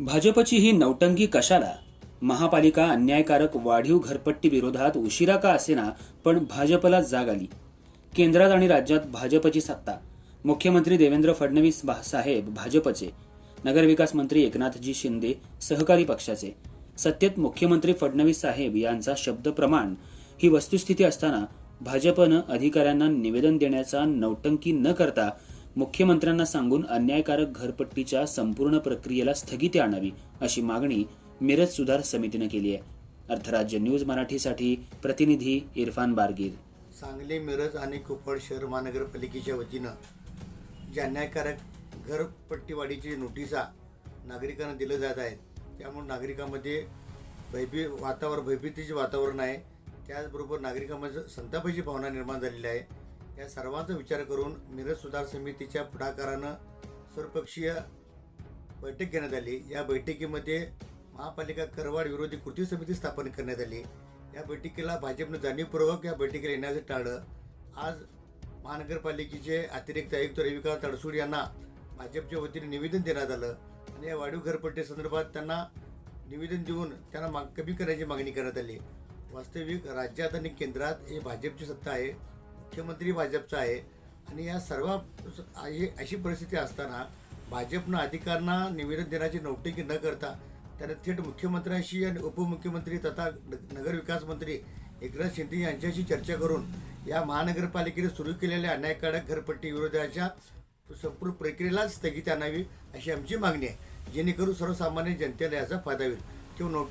भाजपची ही नौटंकी कशाला? महापालिका अन्यायकारक वाढीव घरपट्टी विरोधात उशिरा का असेना पण भाजपला जाग आली. केंद्रात आणि राज्यात भाजपची सत्ता. मुख्यमंत्री देवेंद्र फडणवीस बा- साहेब भाजपचे. नगरविकास मंत्री एकनाथजी शिंदे सहकारी पक्षाचे. सत्तेत मुख्यमंत्री फडणवीस साहेब यांचा शब्द प्रमाण. ही वस्तुस्थिती असताना भाजपनं अधिकाऱ्यांना निवेदन देण्याचा नौटंकी न करता मुख्यमंत्र्यांना सांगून अन्यायकारक घरपट्टीच्या संपूर्ण प्रक्रियेला स्थगिती आणावी अशी मागणी मिरज सुधार समितीनं केली आहे. अर्थराज्य न्यूज मराठीसाठी प्रतिनिधी इरफान बारगीर. सांगली मिरज आणि कुपड शहर महानगरपालिकेच्या वतीनं ज्या अन्यायकारक घरपट्टीवाढीची नोटिसा नागरिकांना दिलं जात आहेत त्यामुळे नागरिकांमध्ये भयभी वातावरण भयभीतीचे वातावरण आहे. त्याचबरोबर नागरिकांमध्ये संतापाची भावना निर्माण झालेली आहे. या सर्वांचा विचार करून मिरज सुधार समितीच्या पुढाकारानं सर्वपक्षीय बैठक घेण्यात आली. या बैठकीमध्ये महापालिका करवाड विरोधी कृती समिती स्थापन करण्यात आली. या बैठकीला भाजपनं जाणीवपूर्वक या बैठकीला येण्याचं टाळलं. आज महानगरपालिकेचे अतिरिक्त आयुक्त रविकांत तडसूड यांना भाजपच्या वतीने निवेदन देण्यात आलं आणि या वाढीव घरपट्टी संदर्भात त्यांना निवेदन देऊन त्यांना माग कमी करण्याची मागणी करण्यात आली. वास्तविक राज्यात आणि केंद्रात हे भाजपची सत्ता आहे. मुख्यमंत्री भाजपचा आहे. आणि या सर्व अशी परिस्थिती असताना भाजपनं अधिकाऱ्यांना निवेदन देण्याची नौटंकी न करता त्याने थेट मुख्यमंत्र्यांशी आणि उपमुख्यमंत्री तथा नगरविकास मंत्री एकनाथ शिंदे यांच्याशी चर्चा करून या महानगरपालिकेने सुरू केलेल्या अन्यायकारक घरपट्टी विरोधाच्या संपूर्ण प्रक्रियेलाच स्थगिती आणावी अशी आमची मागणी आहे. जेणेकरून सर्वसामान्य जनतेला याचा फायदा होईल. किंवा नोटे